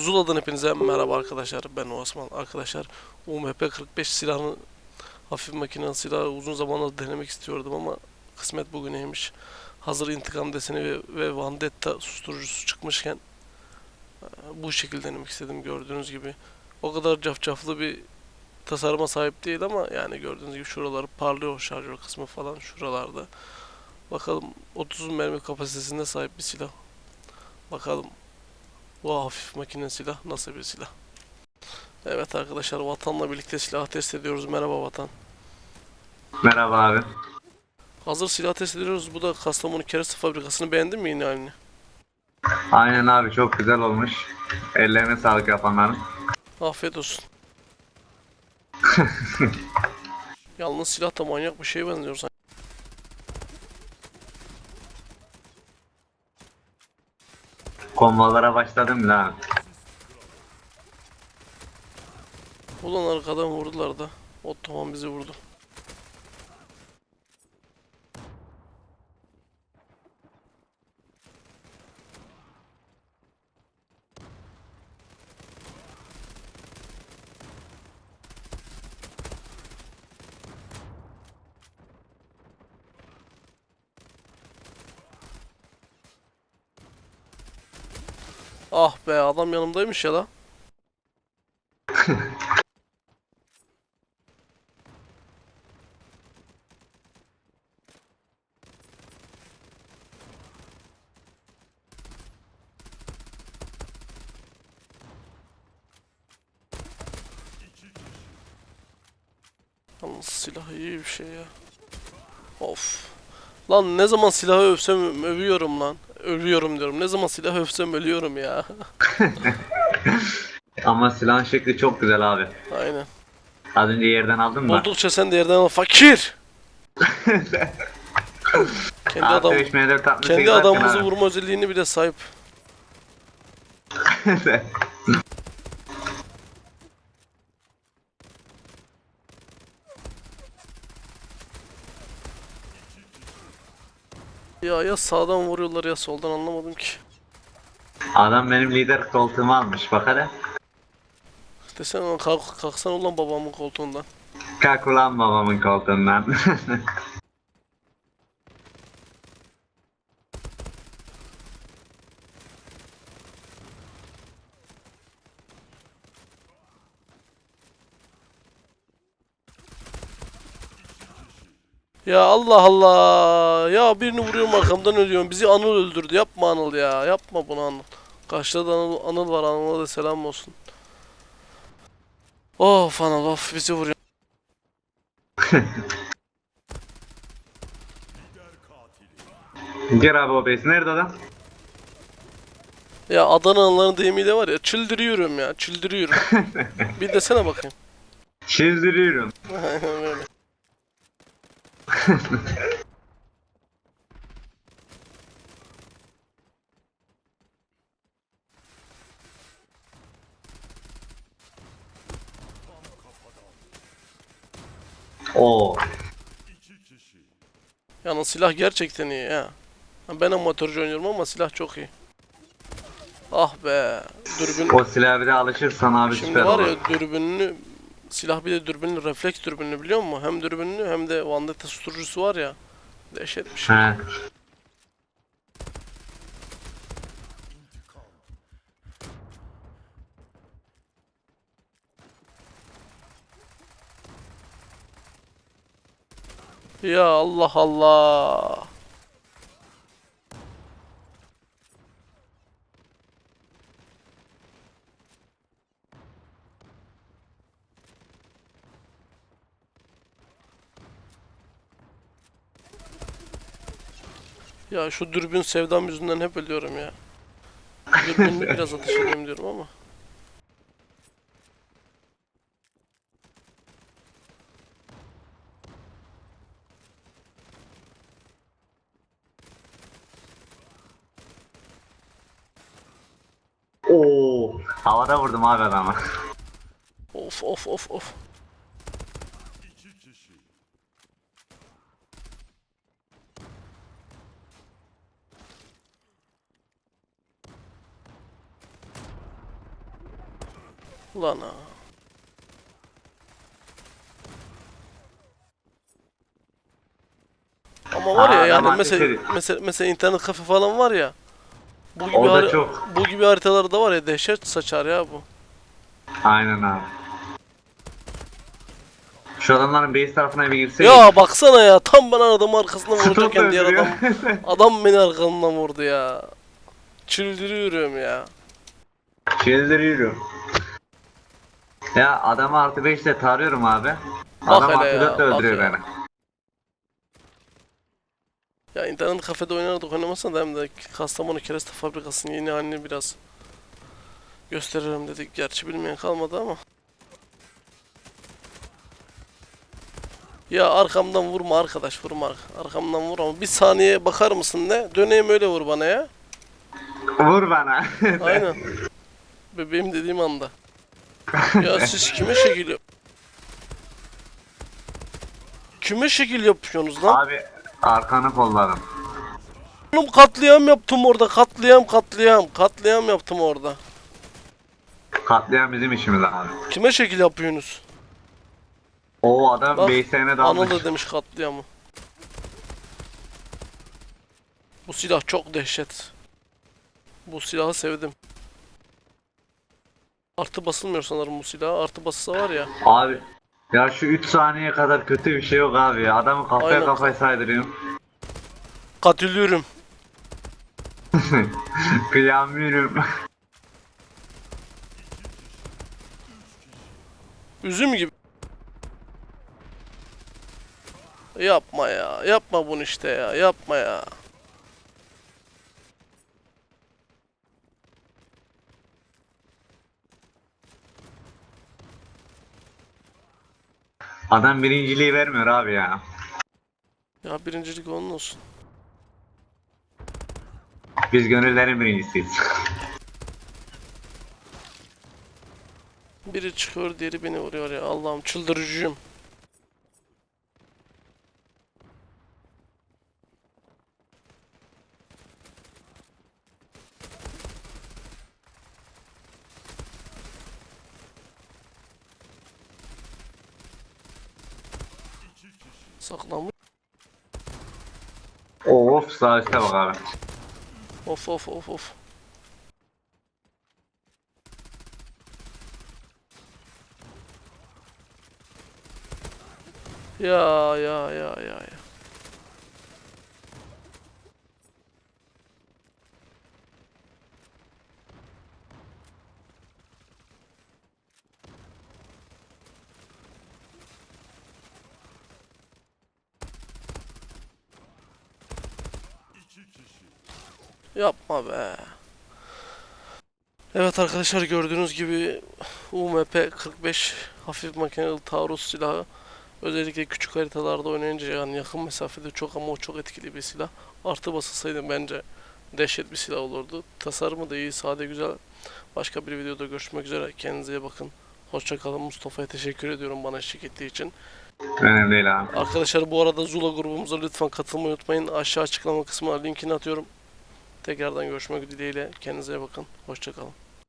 Zula'dan hepinize merhaba arkadaşlar. Ben Osman. Arkadaşlar UMP 45 silahını hafif makinalı silahı uzun zamandır denemek istiyordum ama kısmet bugüneymiş. Hazır intikam deseni ve, ve Vandetta susturucusu çıkmışken e, bu şekilde denemek istedim gördüğünüz gibi. O kadar cafcaflı bir tasarıma sahip değil ama yani gördüğünüz gibi şuraları parlıyor şarjör kısmı falan şuralarda. Bakalım 30 mermi kapasitesine sahip bir silah. Bakalım bu hafif makine silah nasıl bir silah? Evet arkadaşlar vatanla birlikte silah test ediyoruz. Merhaba vatan. Merhaba abi. Hazır silah test ediyoruz. Bu da Kastamonu Kereste Fabrikası'nı beğendin mi yine halini? Aynen abi çok güzel olmuş. Ellerine sağlık yapanların. Afiyet olsun. Yalnız silah da manyak bir şeye benziyor sanki. Konvolara başladım abi. Ulan arkadan vurdular da. O tamam bizi vurdu. Ah be adam yanımdaymış ya la. Yalnız silah iyi bir şey ya. Of. Lan ne zaman silahı övsem övüyorum lan. Övüyorum diyorum. Ne zaman silah övsem ölüyorum ya. Ama silahın şekli çok güzel abi. Aynen. Az önce yerden aldın mı? Buldukça sen de yerden al. Fakir! kendi adam kendi adamımızı vurma özelliğini bile sahip. Ya ya sağdan vuruyorlar ya soldan anlamadım ki. Adam benim lider koltuğumu almış bak hadi. Desene lan kalk, kalksan ulan babamın koltuğundan. Kalk ulan babamın koltuğundan. Ya Allah Allah. Ya birini vuruyorum arkamdan ölüyorum. Bizi Anıl öldürdü. Yapma Anıl ya. Yapma bunu Anıl. Karşıda da Anıl, Anıl var. Anıl'a da selam olsun. Of Anıl of bizi vuruyor. Gir abi o base. Nerede adam? Ya Adanalıların deyimiyle var ya çıldırıyorum ya çıldırıyorum. bir desene bakayım. Çizdiriyorum. Aynen öyle. Oo. Yalnız silah gerçekten iyi ya. Ben amatörce oynuyorum ama silah çok iyi. Ah be. Dürbün. O silaha bir de alışırsan abi Şimdi süper var olur. ya dürbünlü silah bir de dürbünlü refleks dürbünlü biliyor musun? Hem dürbünlü hem de Vandetta susturucusu var ya. Dehşet bir şey. He. Ya Allah Allah. Ya şu dürbün sevdam yüzünden hep ölüyorum ya. Dürbünlü biraz ateş edeyim diyorum ama. Oo. Havada vurdum abi adamı. Of of of of. Ulan ha. Ama var ya Aa, yani mesela, mesela mesela internet kafe falan var ya. Bu gibi O da hari- çok. bu gibi haritalarda var ya dehşet saçar ya bu. Aynen abi. Şu adamların base tarafına bir girseydik. Ya baksana ya tam ben adamın arkasından vuracakken diğer adam adam beni arkamdan vurdu ya. Çıldırıyorum ya. Çıldırıyorum. Ya adamı artı 5 ile tarıyorum abi. Bak Adam hele artı ya, 4 ile bak öldürüyor ya. beni. Ya internet kafede oynardık oynamasan da hem de Kastamonu Kereste Fabrikası'nın yeni halini biraz gösteririm dedik. Gerçi bilmeyen kalmadı ama. Ya arkamdan vurma arkadaş vurma ark- arkamdan vurma. Bir saniye bakar mısın ne? Döneyim öyle vur bana ya. Vur bana. Aynen. Bebeğim dediğim anda. Ya siz kime şekil yap- Kime şekil yapıyorsunuz lan? abi arkanı kolladım. Oğlum katliam yaptım orada. Katliam katliam. Katliam yaptım orada. Katlayan bizim işimiz abi. Kime şekil yapıyorsunuz? O adam Bak, base'ine Anıl dalmış. da demiş katliamı. Bu silah çok dehşet. Bu silahı sevdim. Artı basılmıyor sanırım bu silaha. Artı basılsa var ya. Abi ya şu 3 saniye kadar kötü bir şey yok abi ya. Adamı kafaya Aynen. kafaya saydırıyorum. Katılıyorum. Kıyamıyorum. Üzüm gibi. Yapma ya. Yapma bunu işte ya. Yapma ya. Adam birinciliği vermiyor abi ya. Ya birincilik onun olsun. Biz gönüllerin birincisiyiz. Biri çıkıyor diğeri beni vuruyor ya. Allah'ım çıldırıcıyım. Saklanmış. of sağ üstte bak abi. Of of of of. Ya ya ya ya Yapma be. Evet arkadaşlar gördüğünüz gibi UMP 45 hafif makineli taarruz silahı özellikle küçük haritalarda oynayınca yani yakın mesafede çok ama o çok etkili bir silah. Artı basılsaydı bence dehşet bir silah olurdu. Tasarımı da iyi, sade, güzel. Başka bir videoda görüşmek üzere. Kendinize iyi bakın. Hoşçakalın. Mustafa'ya teşekkür ediyorum bana eşlik ettiği için. Önemli değil abi. Arkadaşlar bu arada Zula grubumuza lütfen katılmayı unutmayın. Aşağı açıklama kısmına linkini atıyorum. Tekrardan görüşmek dileğiyle. Kendinize bakın. Hoşçakalın.